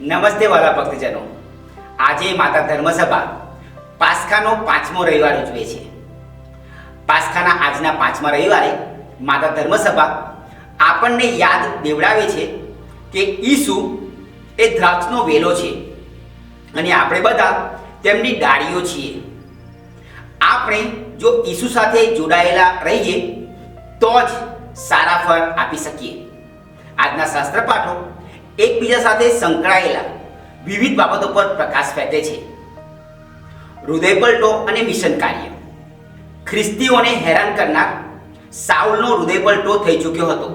નમસ્તે વાલા ભક્તજનો. આજે માતા ધર્મસભા પાસખાનો પાંચમો રવિવાર ઉજવે છે. પાસખાના આજના પાંચમા રવિવારે માતા ધર્મસભા આપણને યાદ દેવડાવે છે કે ઈસુ એ દ્રાક્ષનો વેલો છે. અને આપણે બધા તેમની ડાળીઓ છીએ. આપણે જો ઈસુ સાથે જોડાયેલા રહીએ તો જ સારા ફળ આપી શકીએ. આજના શાસ્ત્ર પાઠો એકબીજા સાથે સંકળાયેલા વિવિધ બાબતો પર પ્રકાશ ફેંકે છે. હૃદય પલટો અને મિશન કાર્ય. ખ્રિસ્તીઓને હેરાન કરનાર સાઉલનો હૃદય પલટો થઈ ચૂક્યો હતો.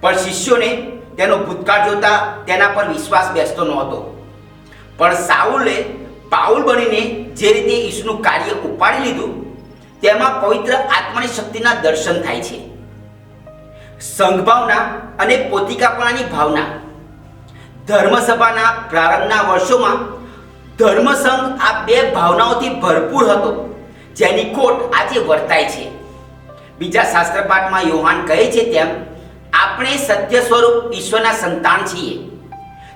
પણ શિષ્યોને તેનો ભૂતકાળ જોતા તેના પર વિશ્વાસ બેસતો નહોતો. પણ સાઉલે પાઉલ બનીને જે રીતે ઈસુનું કાર્ય ઉપાડી લીધું, તેમાં પવિત્ર આત્માની શક્તિના દર્શન થાય છે. સંઘભાવના અને પોતિકાપણાની ભાવના ધર્મસભાના પ્રારંભના વર્ષોમાં ધર્મસંઘ આ બે ભાવનાઓથી ભરપૂર હતો, જેની ખોટ આજે વર્તાય છે. બીજા શાસ્ત્રપાઠમાં યોહાન કહે છે તેમ, આપણે સત્ય સ્વરૂપ ઈશ્વરના સંતાન છીએ.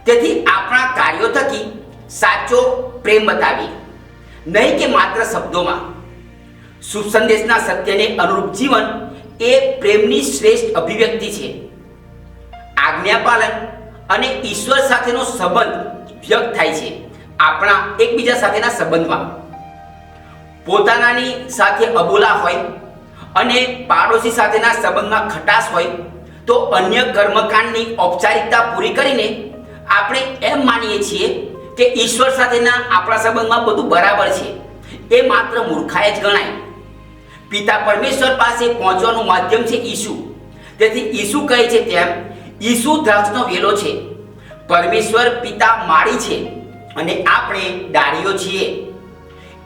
તેથી આપણા કાર્યો થકી સાચો પ્રેમ બતાવીએ. નહીં કે માત્ર શબ્દોમાં. શુભ સંદેશના સત્યને અનુરૂપ જીવન એ પ્રેમની શ્રેષ્ઠ અભિવ્યક્તિ છે. આજ્ઞાપાલન અને ઈશ્વર સાથેનો સંબંધ વ્યક્ત થાય છે આપણા એકબીજા સાથેના સંબંધમાં. પોતાનાની સાથે અબોલા હોય અને પાડોશી સાથેના સંબંધમાં ખટાશ હોય, તો અન્ય કર્મકાંડની ઔપચારિકતા પૂરી કરીને આપણે એમ માનીએ છીએ કે ઈશ્વર સાથેના આપણા સંબંધમાં બધું બરાબર છે. એ માત્ર મૂર્ખાએ જ ગણાય. પિતા પરમેશ્વર પાસે પહોંચવાનું માધ્યમ છે ઈસુ. તેથી ઈસુ કહે છે તેમ ઈસુ દ્રાક્ષનો વેલો છે. પરમેશ્વર પિતા માળી છે અને આપણે ડાળીઓ છીએ.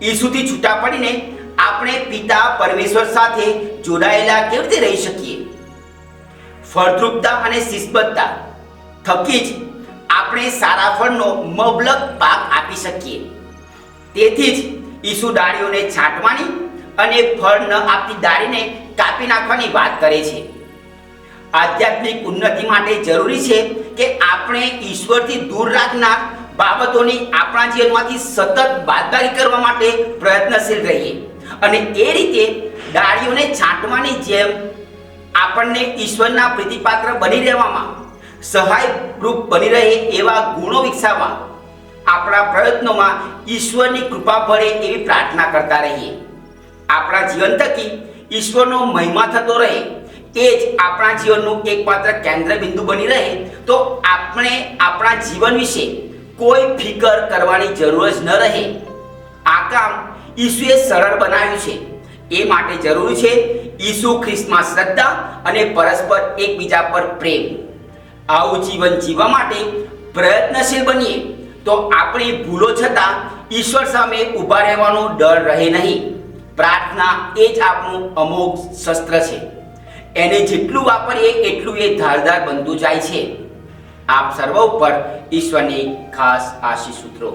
ઈસુથી છૂટા પડીને આપણે પિતા પરમેશ્વર સાથે જોડાયેલા કેવી રીતે રહી શકીએ? ફળદ્રુપતા અને શિસ્તબદ્ધતા થકી જ આપણે સારા ફળનો મબલક પાક આપી શકીએ. તેથી જ ઈસુ ડાળીઓને છાંટવાની અને ફળ ન આપતી ડાળીને કાપી નાખવાની વાત કરે છે. આધ્યાત્મિક ઉન્નતિ માટે જરૂરી છે કે આપણે ઈશ્વરથી દૂર રાખનાર બાબતોની આપણા જીવનમાંથી સતત બાદબારી કરવા માટે પ્રયત્નશીલ રહીએ. અને એ રીતે ડાળીઓને છાંટવાની જેમ આપણને ઈશ્વરના પ્રીતિપાત્ર બની રહેવામાં સહાયરૂપ બની રહે એવા ગુણો વિકસાવવા આપણા પ્રયત્નોમાં ઈશ્વરની કૃપા ભળે એવી પ્રાર્થના કરતા રહીએ. આપણા જીવન થકી ઈશ્વરનો મહિમા થતો રહે એ જ આપણા જીવનનું એકમાત્ર કેન્દ્ર બિંદુ બની રહે. તો આપણે આપણા જીવન વિશે કોઈ ફિકર કરવાની જરૂર જ ન રહે. આ કામ ઈસુએ સરળ બનાવ્યું છે. એ માટે જરૂરી છે ઈસુ ખ્રિસ્તમાં શ્રદ્ધા અને પરસ્પર એકબીજા પર પ્રેમ. આવું જીવન જીવવા માટે પ્રયત્નશીલ બનીએ તો આપણી ભૂલો છતાં ઈશ્વર સામે ઊભા રહેવાનો ડર રહે નહીં. પ્રાર્થના એ જ આપણું અમોઘ શસ્ત્ર છે. એને જેટલું વાપરીએ એટલું એ ધારદાર બનતું જાય છે. આપ સર્વ ઉપર ઈશ્વરની ખાસ આશીષ સૂત્રો